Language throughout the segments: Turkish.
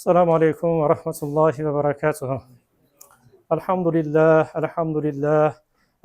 السلام عليكم ورحمة الله وبركاته. الحمد لله الحمد لله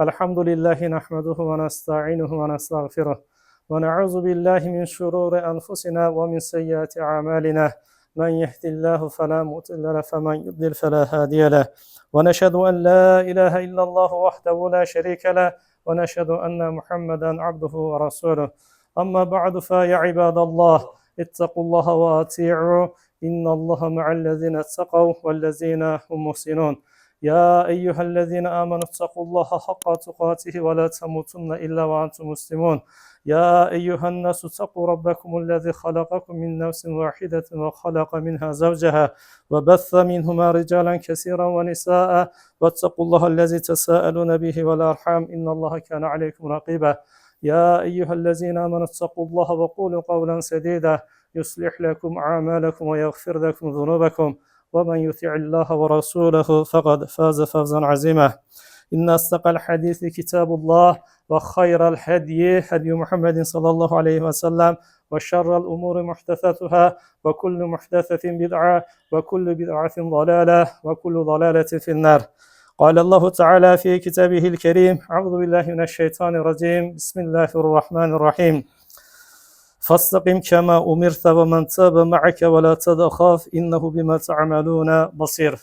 الحمد لله نحمده ونستعينه ونستغفره ونعوذ بالله من شرور أنفسنا ومن سيئات أعمالنا. من يهد الله فلا مضل له فمن يضلل فلا هادي له. ونشهد أن لا إله إلا الله وحده لا شريك له ونشهد أن محمدا عبده ورسوله. أما بعد فيا عباد الله اتقوا الله وأطيعوا إن الله مع الذين اتقوا والذين هم محسنون. يا أيها الذين آمنوا اتقوا الله حق تقاته ولا تموتن إلا وأنتم مسلمون. يا أيها الناس اتقوا ربكم الذي خلقكم من نفس واحدة وخلق منها زوجها وبث منهما رجالا كثيرا ونساء. واتقوا الله الذي تساءلون به والأرحام إن الله كان عليكم رقيبا. يا أيها الذين آمنوا اتقوا الله وقولوا قولا سديدا. يصلح لكم أعمالكم ويغفر لكم ذنوبكم. ومن يطع الله ورسوله فقد فاز فوزا عظيما. إن أصدق الحديث كتاب الله وخير الهدي هدي محمد صلى الله عليه وسلم وشر الأمور محدثاتها وكل محدثة بدعة وكل بدعة ضلالة وكل ضلالة في النار. قال الله تعالى في كتابه الكريم أعوذ بالله من الشيطان الرجيم. بسم الله الرحمن الرحيم. فاستقم كما أمرت ومن تاب معك ولا تدخاف إنه بما تعملون basir.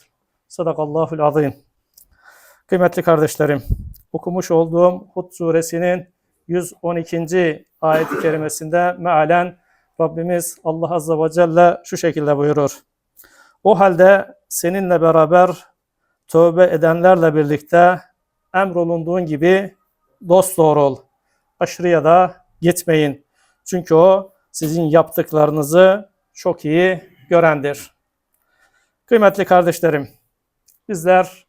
Sadakallahul azim. Kıymetli kardeşlerim, okumuş olduğum Hud suresinin 112. ayet-i kerimesinde mealen Rabbimiz Allah Azze ve Celle şu şekilde buyurur. O halde seninle beraber tövbe edenlerle birlikte emrolunduğun gibi dost doğru ol. Aşırıya da gitmeyin. Çünkü o sizin yaptıklarınızı çok iyi görendir. Kıymetli kardeşlerim, bizler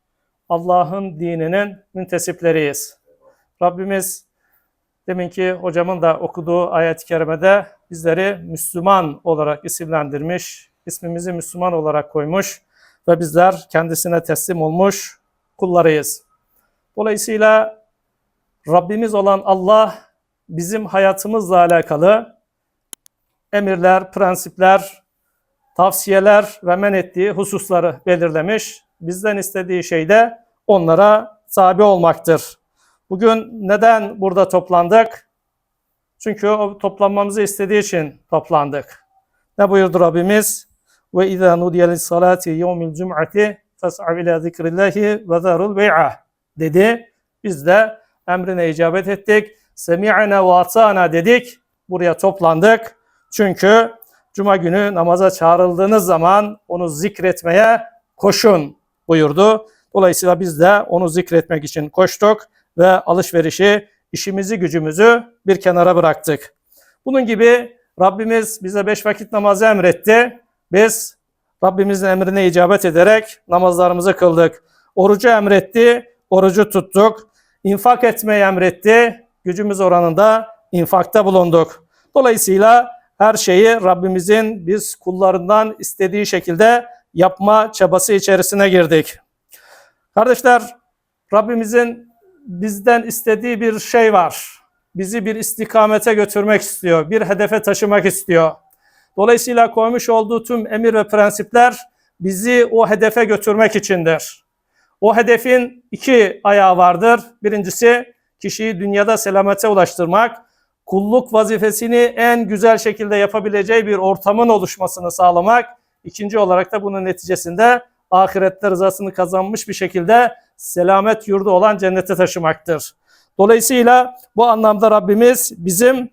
Allah'ın dininin müntesipleriyiz. Rabbimiz deminki hocamın da okuduğu ayet-i kerimede bizleri Müslüman olarak isimlendirmiş, ismimizi Müslüman olarak koymuş ve bizler kendisine teslim olmuş kullarıyız. Dolayısıyla Rabbimiz olan Allah bizim hayatımızla alakalı emirler, prensipler, tavsiyeler ve men ettiği hususları belirlemiş. Bizden istediği şey de onlara tabi olmaktır. Bugün neden burada toplandık? Çünkü o toplanmamızı istediği için toplandık. Ne buyurdu Rabbimiz? Ve izâ nudiye lis-salâti yevmil cum'ati fes'av ilâ zikrillâhi ve zarul bey'a dedi. Biz de emrine icabet ettik. Semi'ana ve ata'na dedik. Buraya toplandık. Çünkü Cuma günü namaza çağrıldığınız zaman onu zikretmeye koşun buyurdu. Dolayısıyla biz de onu zikretmek için koştuk ve alışverişi, işimizi, gücümüzü bir kenara bıraktık. Bunun gibi Rabbimiz bize beş vakit namazı emretti. Biz Rabbimizin emrine icabet ederek namazlarımızı kıldık. Orucu emretti, orucu tuttuk. İnfak etmeyi emretti, gücümüz oranında infakta bulunduk. Dolayısıyla her şeyi Rabbimizin biz kullarından istediği şekilde yapma çabası içerisine girdik. Kardeşler, Rabbimizin bizden istediği bir şey var. Bizi bir istikamete götürmek istiyor, bir hedefe taşımak istiyor. Dolayısıyla koymuş olduğu tüm emir ve prensipler bizi o hedefe götürmek içindir. O hedefin iki ayağı vardır. Birincisi kişiyi dünyada selamete ulaştırmak, kulluk vazifesini en güzel şekilde yapabileceği bir ortamın oluşmasını sağlamak. İkinci olarak da bunun neticesinde ahirette rızasını kazanmış bir şekilde selamet yurdu olan cennete taşımaktır. Dolayısıyla bu anlamda Rabbimiz bizim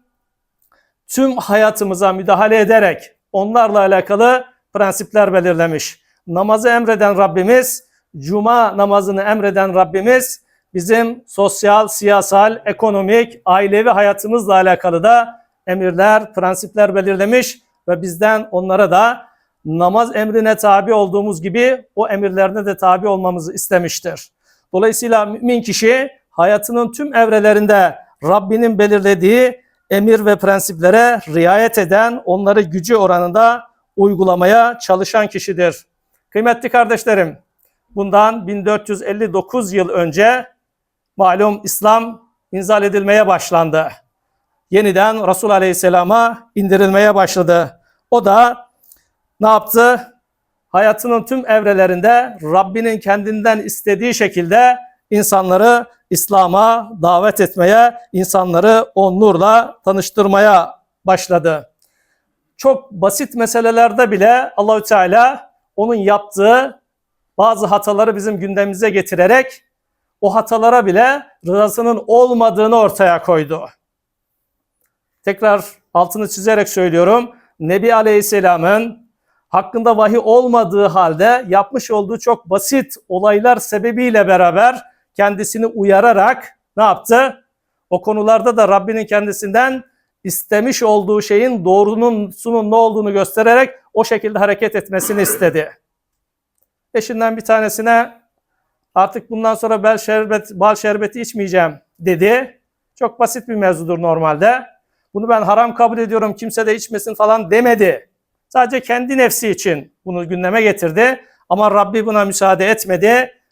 tüm hayatımıza müdahale ederek onlarla alakalı prensipler belirlemiş. Namazı emreden Rabbimiz, cuma namazını emreden Rabbimiz bizim sosyal, siyasal, ekonomik, ailevi hayatımızla alakalı da emirler, prensipler belirlemiş ve bizden onlara da namaz emrine tabi olduğumuz gibi o emirlerine de tabi olmamızı istemiştir. Dolayısıyla mümin kişi hayatının tüm evrelerinde Rabbinin belirlediği emir ve prensiplere riayet eden, onları gücü oranında uygulamaya çalışan kişidir. Kıymetli kardeşlerim, bundan 1459 yıl önce malum İslam inzal edilmeye başlandı. Yeniden Resul Aleyhisselam'a indirilmeye başladı. O da ne yaptı? hayatının tüm evrelerinde Rabbinin kendinden istediği şekilde insanları İslam'a davet etmeye, insanları o nurla tanıştırmaya başladı. Çok basit meselelerde bile Allahü Teala onun yaptığı bazı hataları bizim gündemimize getirerek o hatalara bile rızasının olmadığını ortaya koydu. Tekrar altını çizerek söylüyorum. Nebi Aleyhisselam'ın hakkında vahiy olmadığı halde yapmış olduğu çok basit olaylar sebebiyle beraber kendisini uyararak ne yaptı? O konularda da Rabbinin kendisinden istemiş olduğu şeyin doğrunun sunun ne olduğunu göstererek o şekilde hareket etmesini istedi. Eşinden bir tanesine artık bundan sonra bel şerbet, bal şerbeti içmeyeceğim dedi. Çok basit bir mevzudur normalde. Bunu ben haram kabul ediyorum kimse de içmesin falan demedi. Sadece kendi nefsi için bunu gündeme getirdi. Ama Rabbi buna müsaade etmedi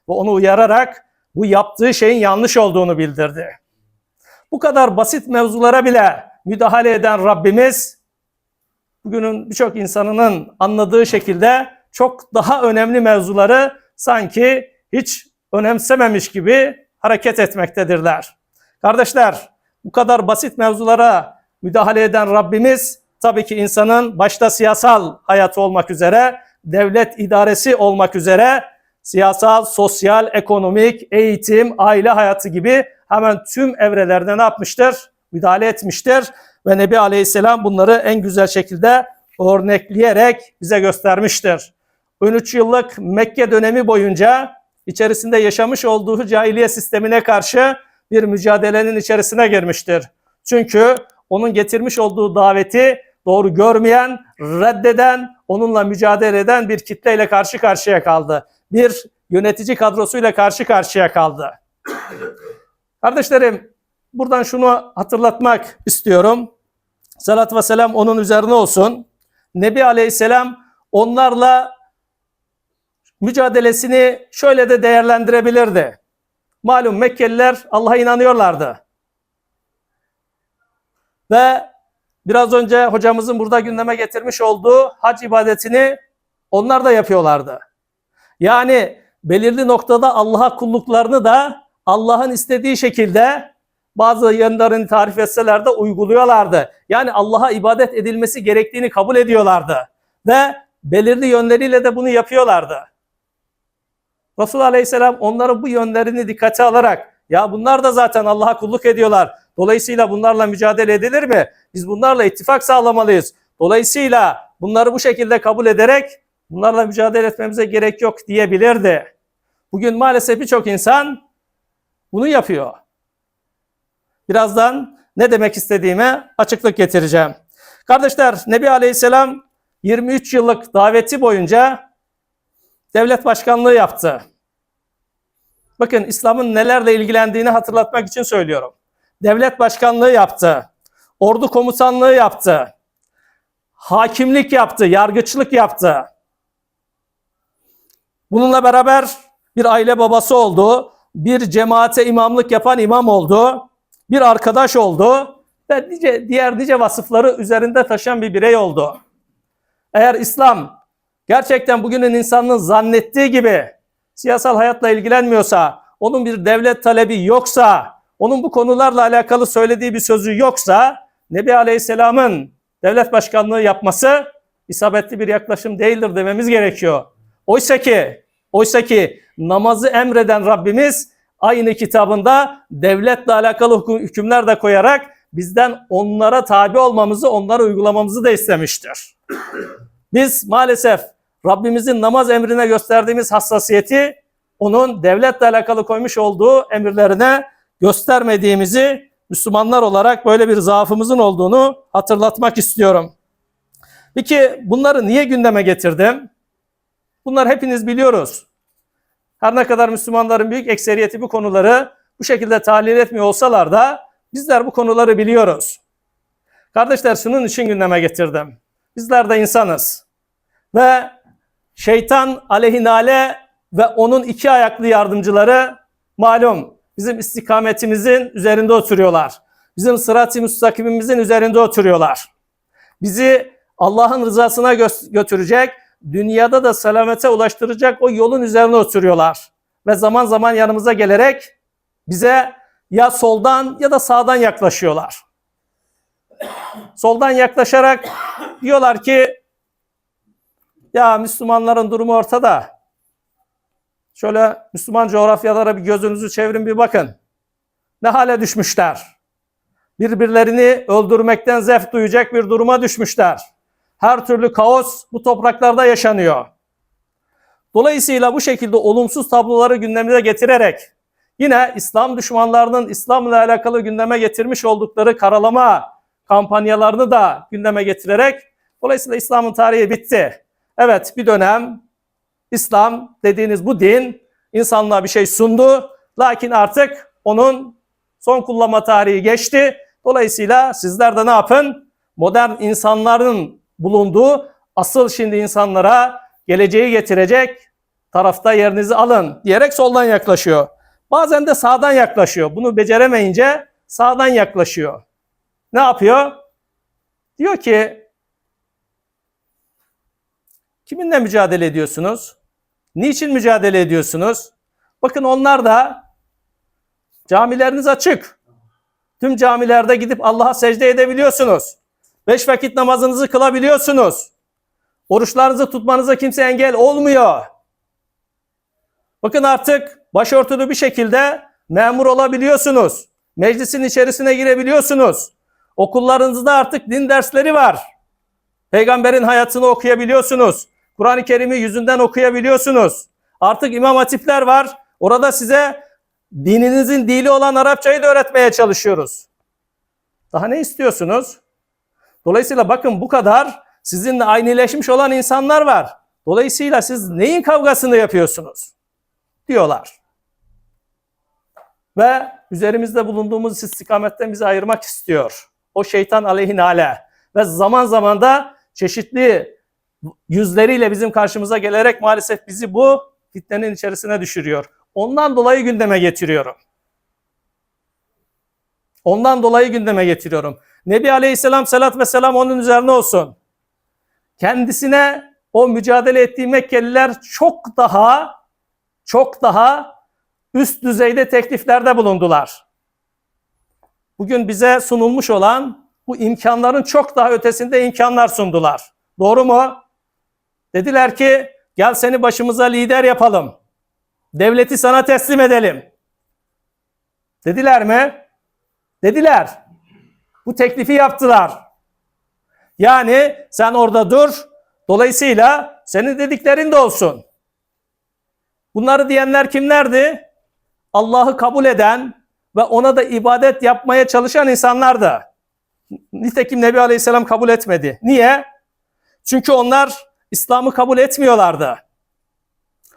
ve onu uyararak bu yaptığı şeyin yanlış olduğunu bildirdi. Bu kadar basit mevzulara bile müdahale eden Rabbimiz bugünün birçok insanının anladığı şekilde çok daha önemli mevzuları sanki hiç önemsememiş gibi hareket etmektedirler. Kardeşler, bu kadar basit mevzulara müdahale eden Rabbimiz tabii ki insanın başta siyasal hayatı olmak üzere, devlet idaresi olmak üzere siyasal, sosyal, ekonomik, eğitim, aile hayatı gibi hemen tüm evrelerde ne yapmıştır? Müdahale etmiştir ve Nebi Aleyhisselam bunları en güzel şekilde örnekleyerek bize göstermiştir. 13 yıllık Mekke dönemi boyunca içerisinde yaşamış olduğu cahiliye sistemine karşı bir mücadelenin içerisine girmiştir. Çünkü onun getirmiş olduğu daveti doğru görmeyen, reddeden, onunla mücadele eden bir kitleyle karşı karşıya kaldı. Bir yönetici kadrosuyla karşı karşıya kaldı. Kardeşlerim, buradan şunu hatırlatmak istiyorum. Salat ve selam onun üzerine olsun. Nebi Aleyhisselam onlarla mücadelesini şöyle de değerlendirebilirdi. Malum Mekkeliler Allah'a inanıyorlardı. Ve biraz önce hocamızın burada gündeme getirmiş olduğu hac ibadetini onlar da yapıyorlardı. Yani belirli noktada Allah'a kulluklarını da Allah'ın istediği şekilde bazı yönlerini tarif etseler de uyguluyorlardı. Yani Allah'a ibadet edilmesi gerektiğini kabul ediyorlardı. Ve belirli yönleriyle de bunu yapıyorlardı. Resul Aleyhisselam onların bu yönlerini dikkate alarak ya bunlar da zaten Allah'a kulluk ediyorlar. Dolayısıyla bunlarla mücadele edilir mi? Biz bunlarla ittifak sağlamalıyız. Dolayısıyla bunları bu şekilde kabul ederek bunlarla mücadele etmemize gerek yok diyebilirdi. Bugün maalesef birçok insan bunu yapıyor. Birazdan ne demek istediğime açıklık getireceğim. Kardeşler Nebi Aleyhisselam 23 yıllık daveti boyunca devlet başkanlığı yaptı. Bakın İslam'ın nelerle ilgilendiğini hatırlatmak için söylüyorum. Devlet başkanlığı yaptı. Ordu komutanlığı yaptı. Hakimlik yaptı, yargıçlık yaptı. Bununla beraber bir aile babası oldu. Bir cemaate imamlık yapan imam oldu. Bir arkadaş oldu. Ve nice, diğer nice vasıfları üzerinde taşıyan bir birey oldu. Eğer İslam gerçekten bugünün insanının zannettiği gibi siyasal hayatla ilgilenmiyorsa, onun bir devlet talebi yoksa, onun bu konularla alakalı söylediği bir sözü yoksa, Nebi Aleyhisselam'ın devlet başkanlığı yapması isabetli bir yaklaşım değildir dememiz gerekiyor. Oysa ki, oysa ki namazı emreden Rabbimiz aynı kitabında devletle alakalı hükümler de koyarak bizden onlara tabi olmamızı, onları uygulamamızı da istemiştir. Biz maalesef Rabbimizin namaz emrine gösterdiğimiz hassasiyeti onun devletle alakalı koymuş olduğu emirlerine göstermediğimizi Müslümanlar olarak böyle bir zaafımızın olduğunu hatırlatmak istiyorum. Peki bunları niye gündeme getirdim? Bunlar hepiniz biliyoruz. Her ne kadar Müslümanların büyük ekseriyeti bu konuları bu şekilde tahlil etmiyor olsalar da bizler bu konuları biliyoruz. Kardeşler şunun için gündeme getirdim. Bizler de insanız. Ve şeytan aleyhinale ve onun iki ayaklı yardımcıları malum bizim istikametimizin üzerinde oturuyorlar. Bizim sırat-ı müstakimimizin üzerinde oturuyorlar. Bizi Allah'ın rızasına gö- götürecek, dünyada da selamete ulaştıracak o yolun üzerine oturuyorlar. Ve zaman zaman yanımıza gelerek bize ya soldan ya da sağdan yaklaşıyorlar. Soldan yaklaşarak diyorlar ki ya Müslümanların durumu ortada. Şöyle Müslüman coğrafyalara bir gözünüzü çevirin bir bakın. Ne hale düşmüşler. Birbirlerini öldürmekten zevk duyacak bir duruma düşmüşler. Her türlü kaos bu topraklarda yaşanıyor. Dolayısıyla bu şekilde olumsuz tabloları gündemine getirerek yine İslam düşmanlarının İslam'la alakalı gündeme getirmiş oldukları karalama kampanyalarını da gündeme getirerek dolayısıyla İslam'ın tarihi bitti. Evet bir dönem İslam dediğiniz bu din insanlığa bir şey sundu. Lakin artık onun son kullanma tarihi geçti. Dolayısıyla sizler de ne yapın? Modern insanların bulunduğu asıl şimdi insanlara geleceği getirecek tarafta yerinizi alın diyerek soldan yaklaşıyor. Bazen de sağdan yaklaşıyor. Bunu beceremeyince sağdan yaklaşıyor. Ne yapıyor? Diyor ki kiminle mücadele ediyorsunuz? Niçin mücadele ediyorsunuz? Bakın onlar da camileriniz açık. Tüm camilerde gidip Allah'a secde edebiliyorsunuz. Beş vakit namazınızı kılabiliyorsunuz. Oruçlarınızı tutmanıza kimse engel olmuyor. Bakın artık başörtülü bir şekilde memur olabiliyorsunuz. Meclisin içerisine girebiliyorsunuz. Okullarınızda artık din dersleri var. Peygamberin hayatını okuyabiliyorsunuz. Kur'an-ı Kerim'i yüzünden okuyabiliyorsunuz. Artık imam hatipler var. Orada size dininizin dili olan Arapçayı da öğretmeye çalışıyoruz. Daha ne istiyorsunuz? Dolayısıyla bakın bu kadar sizinle aynıleşmiş olan insanlar var. Dolayısıyla siz neyin kavgasını yapıyorsunuz? Diyorlar. Ve üzerimizde bulunduğumuz istikametten bizi ayırmak istiyor. O şeytan aleyhinale. Ve zaman zaman da çeşitli yüzleriyle bizim karşımıza gelerek maalesef bizi bu fitnenin içerisine düşürüyor. Ondan dolayı gündeme getiriyorum. Ondan dolayı gündeme getiriyorum. Nebi Aleyhisselam selat ve selam onun üzerine olsun. Kendisine o mücadele ettiği Mekkeliler çok daha çok daha üst düzeyde tekliflerde bulundular. Bugün bize sunulmuş olan bu imkanların çok daha ötesinde imkanlar sundular. Doğru mu? Dediler ki gel seni başımıza lider yapalım. Devleti sana teslim edelim. Dediler mi? Dediler. Bu teklifi yaptılar. Yani sen orada dur. Dolayısıyla senin dediklerin de olsun. Bunları diyenler kimlerdi? Allah'ı kabul eden ve ona da ibadet yapmaya çalışan insanlardı. Nitekim Nebi Aleyhisselam kabul etmedi. Niye? Çünkü onlar İslam'ı kabul etmiyorlardı.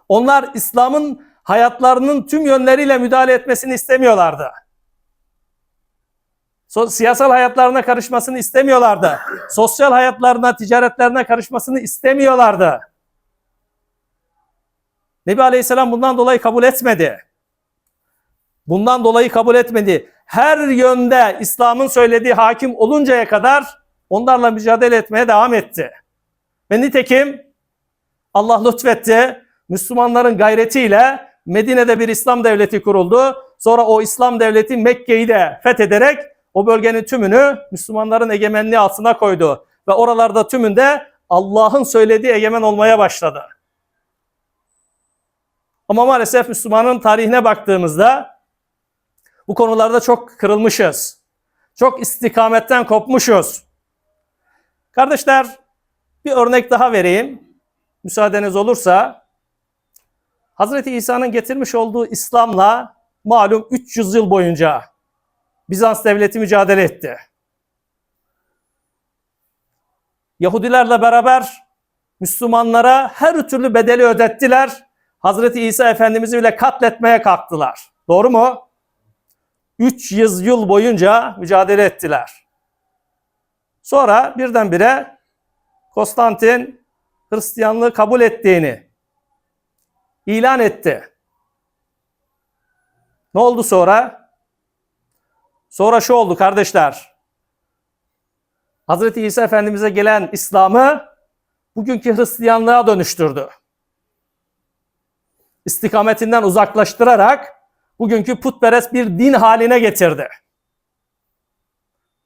Onlar İslam'ın hayatlarının tüm yönleriyle müdahale etmesini istemiyorlardı. So siyasal hayatlarına karışmasını istemiyorlardı. Sosyal hayatlarına, ticaretlerine karışmasını istemiyorlardı. Nebi Aleyhisselam bundan dolayı kabul etmedi. Bundan dolayı kabul etmedi. Her yönde İslam'ın söylediği hakim oluncaya kadar onlarla mücadele etmeye devam etti. Ve nitekim Allah lütfetti. Müslümanların gayretiyle Medine'de bir İslam devleti kuruldu. Sonra o İslam devleti Mekke'yi de fethederek o bölgenin tümünü Müslümanların egemenliği altına koydu. Ve oralarda tümünde Allah'ın söylediği egemen olmaya başladı. Ama maalesef Müslümanın tarihine baktığımızda bu konularda çok kırılmışız. Çok istikametten kopmuşuz. Kardeşler bir örnek daha vereyim. Müsaadeniz olursa. Hazreti İsa'nın getirmiş olduğu İslam'la malum 300 yıl boyunca Bizans devleti mücadele etti. Yahudilerle beraber Müslümanlara her türlü bedeli ödettiler. Hazreti İsa Efendimiz'i bile katletmeye kalktılar. Doğru mu? 300 yıl boyunca mücadele ettiler. Sonra birdenbire Konstantin Hristiyanlığı kabul ettiğini ilan etti. Ne oldu sonra? Sonra şu oldu kardeşler. Hazreti İsa Efendimiz'e gelen İslam'ı bugünkü Hristiyanlığa dönüştürdü. İstikametinden uzaklaştırarak bugünkü putperest bir din haline getirdi.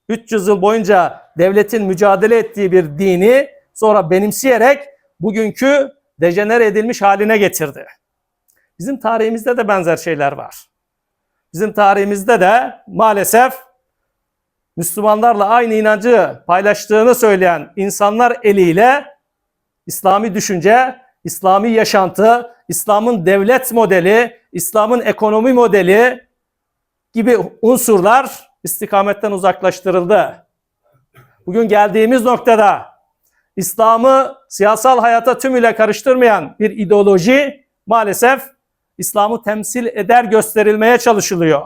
300 yıl boyunca devletin mücadele ettiği bir dini sonra benimseyerek bugünkü dejenere edilmiş haline getirdi. Bizim tarihimizde de benzer şeyler var. Bizim tarihimizde de maalesef Müslümanlarla aynı inancı paylaştığını söyleyen insanlar eliyle İslami düşünce, İslami yaşantı, İslam'ın devlet modeli, İslam'ın ekonomi modeli gibi unsurlar istikametten uzaklaştırıldı. Bugün geldiğimiz noktada İslam'ı siyasal hayata tümüyle karıştırmayan bir ideoloji maalesef İslam'ı temsil eder gösterilmeye çalışılıyor.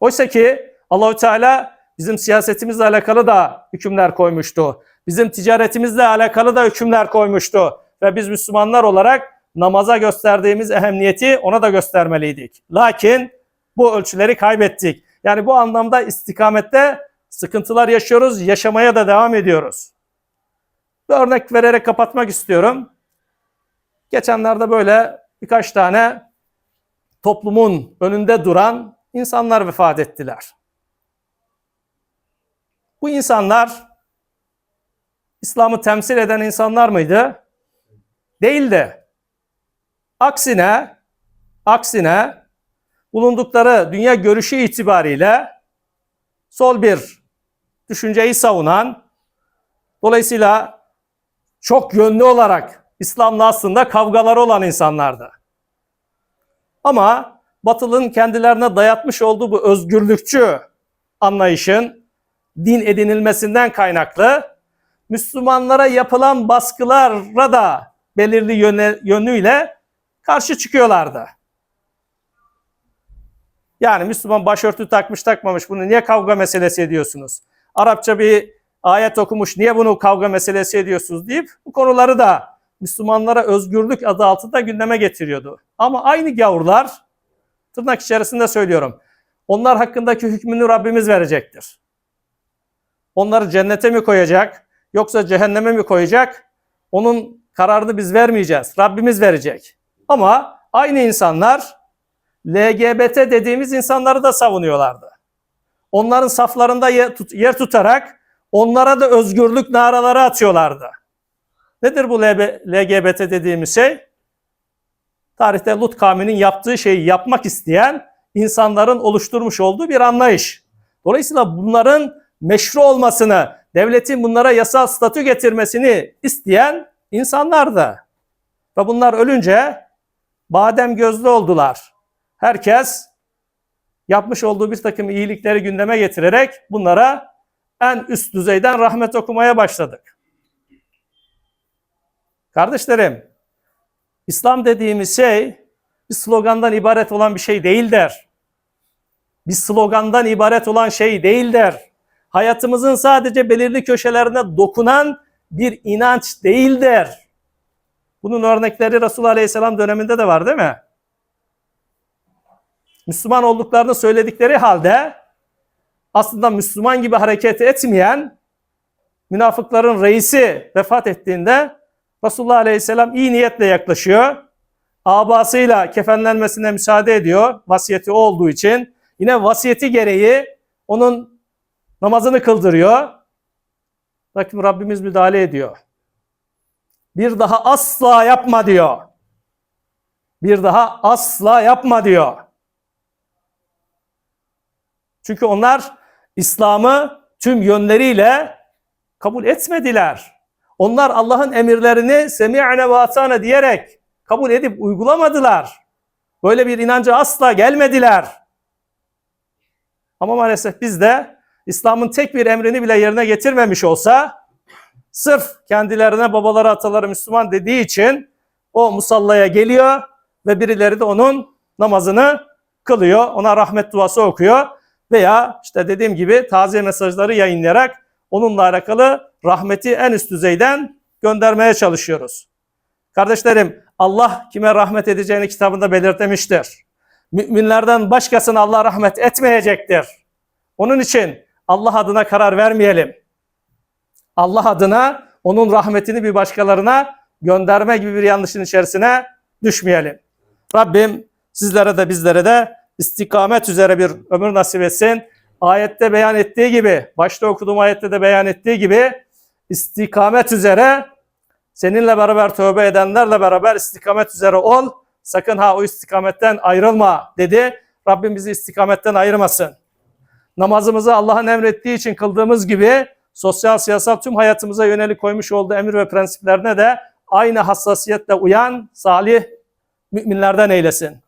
Oysa ki Allahü Teala bizim siyasetimizle alakalı da hükümler koymuştu. Bizim ticaretimizle alakalı da hükümler koymuştu. Ve biz Müslümanlar olarak namaza gösterdiğimiz ehemmiyeti ona da göstermeliydik. Lakin bu ölçüleri kaybettik. Yani bu anlamda istikamette sıkıntılar yaşıyoruz, yaşamaya da devam ediyoruz. Bir örnek vererek kapatmak istiyorum. Geçenlerde böyle birkaç tane toplumun önünde duran insanlar vefat ettiler. Bu insanlar İslam'ı temsil eden insanlar mıydı? Değildi. Aksine aksine bulundukları dünya görüşü itibariyle sol bir düşünceyi savunan dolayısıyla çok yönlü olarak İslam'la aslında kavgaları olan insanlardı. Ama Batılı'nın kendilerine dayatmış olduğu bu özgürlükçü anlayışın din edinilmesinden kaynaklı Müslümanlara yapılan baskılara da belirli yöne, yönüyle karşı çıkıyorlardı. Yani Müslüman başörtü takmış takmamış bunu niye kavga meselesi ediyorsunuz? Arapça bir ayet okumuş niye bunu kavga meselesi ediyorsunuz deyip bu konuları da Müslümanlara özgürlük adı altında gündeme getiriyordu. Ama aynı gavurlar tırnak içerisinde söylüyorum. Onlar hakkındaki hükmünü Rabbimiz verecektir. Onları cennete mi koyacak yoksa cehenneme mi koyacak? Onun kararını biz vermeyeceğiz. Rabbimiz verecek. Ama aynı insanlar LGBT dediğimiz insanları da savunuyorlardı. Onların saflarında yer tutarak onlara da özgürlük naraları atıyorlardı. Nedir bu LGBT dediğimiz şey? Tarihte Lut kavminin yaptığı şeyi yapmak isteyen insanların oluşturmuş olduğu bir anlayış. Dolayısıyla bunların meşru olmasını, devletin bunlara yasal statü getirmesini isteyen insanlar da. Ve bunlar ölünce badem gözlü oldular. Herkes yapmış olduğu bir takım iyilikleri gündeme getirerek bunlara en üst düzeyden rahmet okumaya başladık. Kardeşlerim, İslam dediğimiz şey bir slogandan ibaret olan bir şey değildir. Bir slogandan ibaret olan şey değildir. Hayatımızın sadece belirli köşelerine dokunan bir inanç değildir. Bunun örnekleri Resulullah Aleyhisselam döneminde de var değil mi? Müslüman olduklarını söyledikleri halde aslında Müslüman gibi hareket etmeyen münafıkların reisi vefat ettiğinde Resulullah Aleyhisselam iyi niyetle yaklaşıyor. Abasıyla kefenlenmesine müsaade ediyor vasiyeti olduğu için. Yine vasiyeti gereği onun namazını kıldırıyor. Lakin Rabbimiz müdahale ediyor. Bir daha asla yapma diyor. Bir daha asla yapma diyor. Çünkü onlar İslam'ı tüm yönleriyle kabul etmediler. Onlar Allah'ın emirlerini semi'ne ve atana diyerek kabul edip uygulamadılar. Böyle bir inanca asla gelmediler. Ama maalesef biz de İslam'ın tek bir emrini bile yerine getirmemiş olsa sırf kendilerine babaları ataları Müslüman dediği için o musallaya geliyor ve birileri de onun namazını kılıyor. Ona rahmet duası okuyor veya işte dediğim gibi taze mesajları yayınlayarak onunla alakalı rahmeti en üst düzeyden göndermeye çalışıyoruz. Kardeşlerim Allah kime rahmet edeceğini kitabında belirtmiştir. Müminlerden başkasına Allah rahmet etmeyecektir. Onun için Allah adına karar vermeyelim. Allah adına onun rahmetini bir başkalarına gönderme gibi bir yanlışın içerisine düşmeyelim. Rabbim sizlere de bizlere de istikamet üzere bir ömür nasip etsin. Ayette beyan ettiği gibi, başta okuduğum ayette de beyan ettiği gibi istikamet üzere seninle beraber tövbe edenlerle beraber istikamet üzere ol. Sakın ha o istikametten ayrılma dedi. Rabbim bizi istikametten ayırmasın. Namazımızı Allah'ın emrettiği için kıldığımız gibi sosyal siyasal tüm hayatımıza yönelik koymuş olduğu emir ve prensiplerine de aynı hassasiyetle uyan salih müminlerden eylesin.